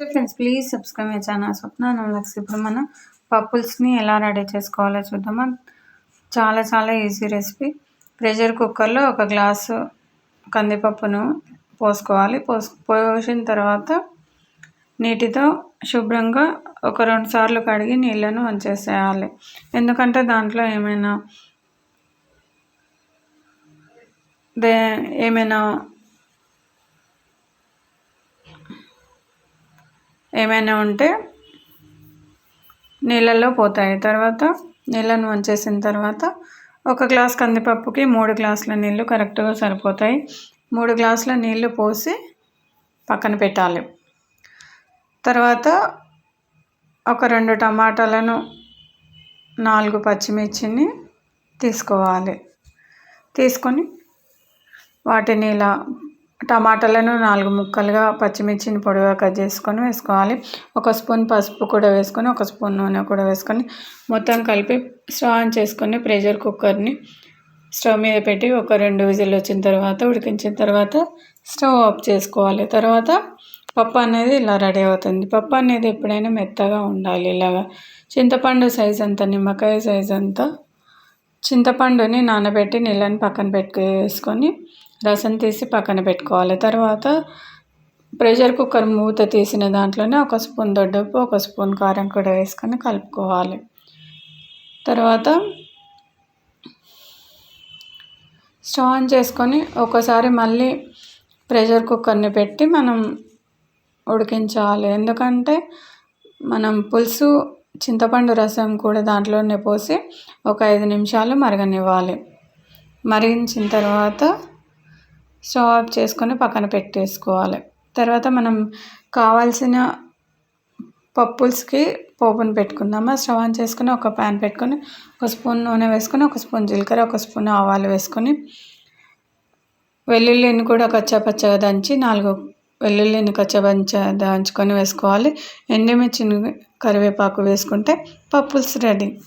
Friends please subscribe my channel Swapna నోలక్స్ ఇప్పుడు మనం పప్పుల్స్ని ఎలా రెడీ చేసుకోవాలో చూద్దామా? చాలా చాలా ఈజీ రెసిపీ ప్రెషర్ కుక్కర్లో ఒక గ్లాసు కందిపప్పును పోసుకోవాలి. పోస్ పోసిన తర్వాత నీటితో శుభ్రంగా ఒక రెండు సార్లు కడిగి నీళ్ళను వంచేసేయాలి ఎందుకంటే దాంట్లో ఏమైనా దే ఏమైనా ఏమైనా ఉంటే నీళ్ళల్లో పోతాయి. తర్వాత నీళ్ళను వంచేసిన తర్వాత ఒక గ్లాస్ కందిపప్పుకి మూడు గ్లాసుల నీళ్ళు కరెక్ట్గా సరిపోతాయి. మూడు గ్లాసుల నీళ్ళు పోసి పక్కన పెట్టాలి. తర్వాత ఒక రెండు టమాటాలను నాలుగు పచ్చిమిర్చిని తీసుకోవాలి. తీసుకొని వాటిని ఇలా టమాటాలను నాలుగు ముక్కలుగా పచ్చిమిర్చిని పొడిగా కట్ చేసుకొని వేసుకోవాలి. ఒక స్పూన్ పసుపు కూడా వేసుకొని ఒక స్పూన్ నూనె కూడా వేసుకొని మొత్తం కలిపి స్టవ్ ఆన్ చేసుకొని ప్రెషర్ కుక్కర్ని స్టవ్ మీద పెట్టి ఒక రెండు విజిల్ వచ్చిన తర్వాత ఉడికించిన తర్వాత స్టవ్ ఆఫ్ చేసుకోవాలి. తర్వాత పప్పు అనేది ఇలా రెడీ అవుతుంది. పప్పు అనేది ఎప్పుడైనా మెత్తగా ఉండాలి ఇలాగా. చింతపండు సైజ్ అంత నిమ్మకాయ సైజ్ అంతా. చింతపండుని నానబెట్టి నీళ్ళని పక్కన పెట్టుకు వేసుకొని రసం తీసి పక్కన పెట్టుకోవాలి. తర్వాత ప్రెషర్ కుక్కర్ మూత తీసిన దాంట్లోనే ఒక స్పూన్ దొడ్డప్పు ఒక స్పూన్ కారం కూడా వేసుకొని కలుపుకోవాలి. తర్వాత స్టవ్ ఆన్ చేసుకొని ఒకసారి మళ్ళీ ప్రెషర్ కుక్కర్ని పెట్టి మనం ఉడికించాలి. ఎందుకంటే మనం పులుసు చింతపండు రసం కూడా దాంట్లోనే పోసి ఒక ఐదు నిమిషాలు మరగనివ్వాలి. మరిగించిన తర్వాత స్టవ్ ఆఫ్ చేసుకొని పక్కన పెట్టేసుకోవాలి. తర్వాత మనం కావాల్సిన పప్పుల్స్కి పోపును పెట్టుకుందాము? స్టవ్ ఆన్ చేసుకుని ఒక ప్యాన్ పెట్టుకొని ఒక స్పూన్ నూనె వేసుకొని ఒక స్పూన్ జీలకర్ర ఒక స్పూన్ ఆవాలు వేసుకొని వెల్లుల్లిని కూడా కచ్చపచ్చగా దంచి నాలుగు వెల్లుల్లిని కచ్చబంచ దంచుకొని వేసుకోవాలి. ఎండుమిర్చిని కరివేపాకు వేసుకుంటే పప్పుల్స్ రెడీ.